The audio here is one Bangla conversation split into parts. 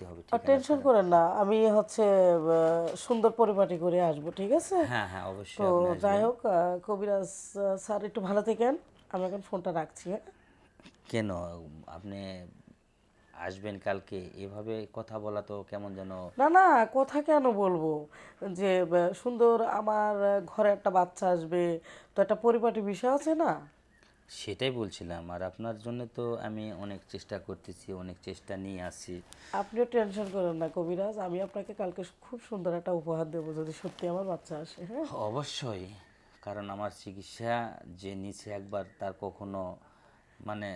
আসতে হবে টেনশন করেন না আমি হচ্ছে সুন্দর পরিপাটি করে আসব ঠিক আছে? হ্যাঁ হ্যাঁ অবশ্যই তো যাই হোক কবিরাজ স্যার একটু ভালো থেকেন। আমি এখন ফোনটা রাখছি হ্যাঁ? কেন? আপনি আসবেন কালকে এভাবে কথা বলা তো কেমন যেন না না কথা কেন বলব? যে সুন্দর আমার ঘরে একটা বাচ্চা আসবে তো একটা পরিপাটি বিষয় আছে না? সেটাই বলছিলাম। আর আপনার জন্য তো আমি অনেক চেষ্টা করতেছি অনেক চেষ্টা নিয়ে আসি আপনিও টেনশন করেন না কবিরাজ আমি আপনাকে কালকে খুব সুন্দর একটা উপহার দেবো যদি সত্যি আমার বাচ্চা আসে হ্যাঁ? অবশ্যই কারণ আমার চিকিৎসা যে নিচে একবার তার কখনো মানে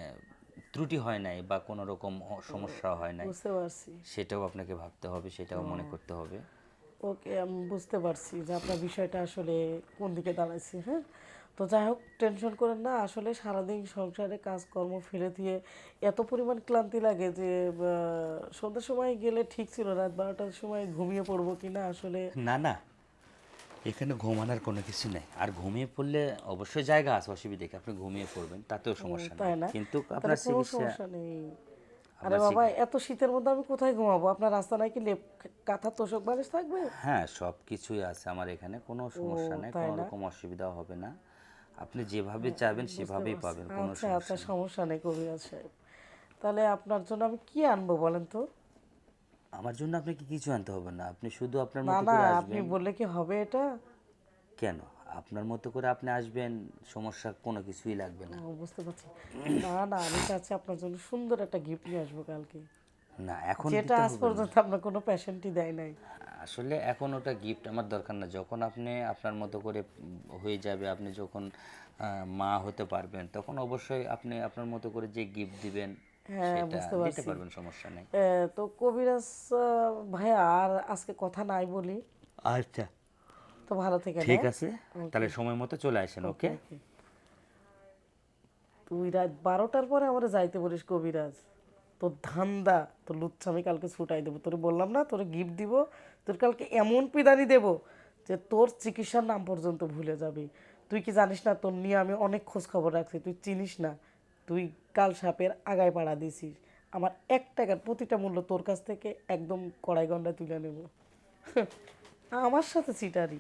ত্রুটি হয় নাই বা কোনো রকম সমস্যা হয় নাই। বুঝতে পারছি। সেটাও আপনাকে ভাবতে হবে সেটাও মনে করতে হবে। ওকে আমি বুঝতে পারছি যে আপনার বিষয়টা আসলে কোন দিকে দাঁড়াইছে হ্যাঁ? তো যাই হোক টেনশন করেন না। আসলে সারাদিন সংসারে কাজকর্ম ফেলে দিয়ে এত পরিমাণ ক্লান্তি লাগে যে সন্ধ্যার সময় গেলে ঠিক ছিল রাত বারোটার সময় ঘুমিয়ে পড়ব কি না আসলে। না না। এখানে ঘুমানোর কোনো কিছু নেই। আর ঘুমিয়ে পড়লে অবশ্যই জায়গা আছে অসুবিধা কি? আপনি ঘুমিয়ে পড়বেন তাতেও সমস্যা নেই। কিন্তু আপনার চিকিৎসা সমস্যা নেই। আরে বাবা এত শীতের মধ্যে আমি কোথায় ঘুমাবো? আপনার রাস্তা নাই কি লেপ কাঁথা তোষক বালিশ থাকবে? হ্যাঁ সব কিছুই আছে আমার এখানে কোনো সমস্যা নেই কোনো রকম অসুবিধা হবে না। আপনি যেভাবে চাবেন সেভাবেই পাবেন কোনো আচ্ছা আচ্ছা সমস্যা নেই। কবিরাজ সাহেব তাহলে আপনার জন্য আমি কি আনব বলেন তো? আমার জন্য আপনাকে কিছু আনতে হবে না আপনি শুধু আপনার না মতো না করে আপনি আসবেন। বললে কি হবে এটা? কেন? আপনার মতো করে আপনি আসবেন সমস্যা কোনো কিছুই লাগবে না। ও, বুঝতে পারছি। না না আমি চাচ্ছি আপনার জন্য সুন্দর একটা গিফট নিয়ে আসব কালকে। না এখন যেটা দিতে আজ হবে না। পর্যন্ত আপনার কোনো পেশেন্টই দেয় নাই। আসলে এখন ওটা গিফট আমার দরকার না। যখন আপনি আপনার মতো করে হয়ে যাবে আপনি যখন মা হতে পারবেন তখন অবশ্যই আপনি আপনার মতো করে যে গিফট দিবেন হ্যাঁ, সেটা বুঝতে দিতে পারবেন সমস্যা নেই। তো কবিরাজ ভাইয়া আর আজকে কথা নাই বলি। আচ্ছা। তো ভালো থেকে ঠিক আছে। তাহলে সময় মতো চলে আসেন ওকে তুই রাত বারোটার পরে আমরা যাইতে বলিস কবিরাজ। তোর ধান্দা, তোর লুচ্ছা আমি কালকে ছুটাই দেবো। তোর বললাম না, তোর গিফট দিব, তোর কালকে এমন পিদানি দেব যে তোর চিকিৎসার নাম পর্যন্ত ভুলে যাবি। তুই কি জানিস না, তোর নিয়ে আমি অনেক খোঁজ খবর রাখছি, তুই চিনিস না, তুই কাল সাপের আগায় পাড়া দিছিস আমার এক টাকার প্রতিটা মূল্য তোর কাছ থেকে একদম কড়াই গন্ডায় তুলে নেব। আমার সাথে চিটারি